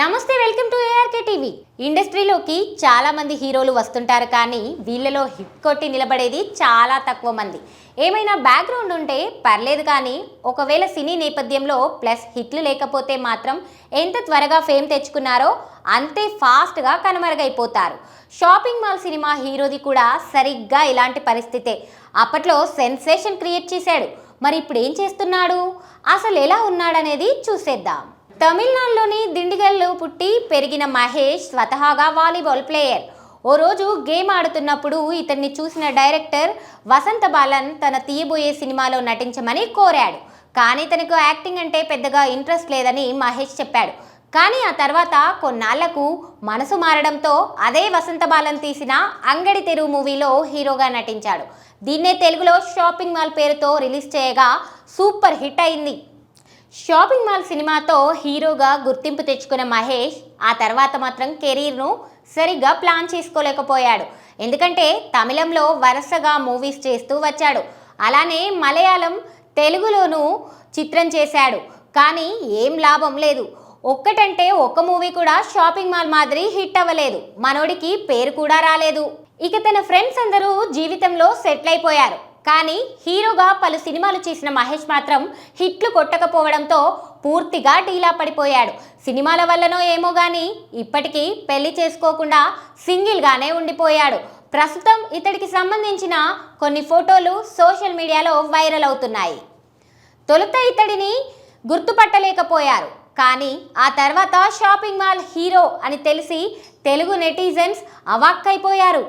నమస్తే welcome to ARK TV ఇండస్ట్రీలోకి చాలా మంది హీరోలు వస్తుంటారు కానీ వీళ్ళలో హిట్ కొట్టి నిలబడేది చాలా తక్కువ మంది. ఏమైనా బ్యాక్గ్రౌండ్ ఉంటే పర్లేదు కానీ ఒకవేళ సినీ నేపథ్యంలో ప్లస్ హిట్లు లేకపోతే మాత్రం ఎంత త్వరగా ఫేమ్ తెచ్చుకున్నారో అంతే ఫాస్ట్గా కనుమరుగైపోతారు. షాపింగ్ మాల్ సినిమా హీరోది కూడా సరిగ్గా ఇలాంటి పరిస్థితే. అప్పట్లో సెన్సేషన్ క్రియేట్ చేశాడు. మరి ఇప్పుడు ఏం చేస్తున్నాడు? అసలు ఎలా ఉన్నాడనేది చూసేద్దాం. తమిళనాడులోని దిండి పుట్టి పెరిగిన మహేష్ స్వతహాగా వాలీబాల్ ప్లేయర్. ఓ రోజు గేమ్ ఆడుతున్నప్పుడు ఇతన్ని చూసిన డైరెక్టర్ వసంత బాలన్ తన తీయబోయే సినిమాలో నటించమని కోరాడు. కానీ తనకు యాక్టింగ్ అంటే పెద్దగా ఇంట్రెస్ట్ లేదని మహేష్ చెప్పాడు. కానీ ఆ తర్వాత కొన్నాళ్ళకు మనసు మారడంతో అదే వసంత బాలన్ తీసిన అంగడి తెరువు మూవీలో హీరోగా నటించాడు. దీన్నే తెలుగులో షాపింగ్ మాల్ పేరుతో రిలీజ్ చేయగా సూపర్ హిట్ అయింది. షాపింగ్ మాల్ సినిమాతో హీరోగా గుర్తింపు తెచ్చుకున్న మహేష్ ఆ తర్వాత మాత్రం కెరీర్ను సరిగ్గా ప్లాన్ చేసుకోలేకపోయాడు. ఎందుకంటే తమిళంలో వరుసగా మూవీస్ చేస్తూ వచ్చాడు. అలానే మలయాళం తెలుగులోనూ చిత్రం చేశాడు. కానీ ఏం లాభం లేదు. ఒక్కటంటే ఒక్క మూవీ కూడా షాపింగ్ మాల్ మాదిరి హిట్ అవ్వలేదు. మనోడికి పేరు కూడా రాలేదు. ఇక తన ఫ్రెండ్స్ అందరూ జీవితంలో సెటిల్ అయిపోయారు. కానీ హీరోగా పలు సినిమాలు చేసిన మహేష్ మాత్రం హిట్లు కొట్టకపోవడంతో పూర్తిగా టీలా పడిపోయాడు. సినిమాల వల్లనో ఏమో కానీ ఇప్పటికీ పెళ్ళి చేసుకోకుండా సింగిల్గానే ఉండిపోయాడు. ప్రస్తుతం ఇతడికి సంబంధించిన కొన్ని ఫోటోలు సోషల్ మీడియాలో వైరల్ అవుతున్నాయి. తొలుత ఇతడిని గుర్తుపట్టలేకపోయారు. కానీ ఆ తర్వాత షాపింగ్ మాల్ హీరో అని తెలిసి తెలుగు నెటిజన్స్ అవాక్కైపోయారు.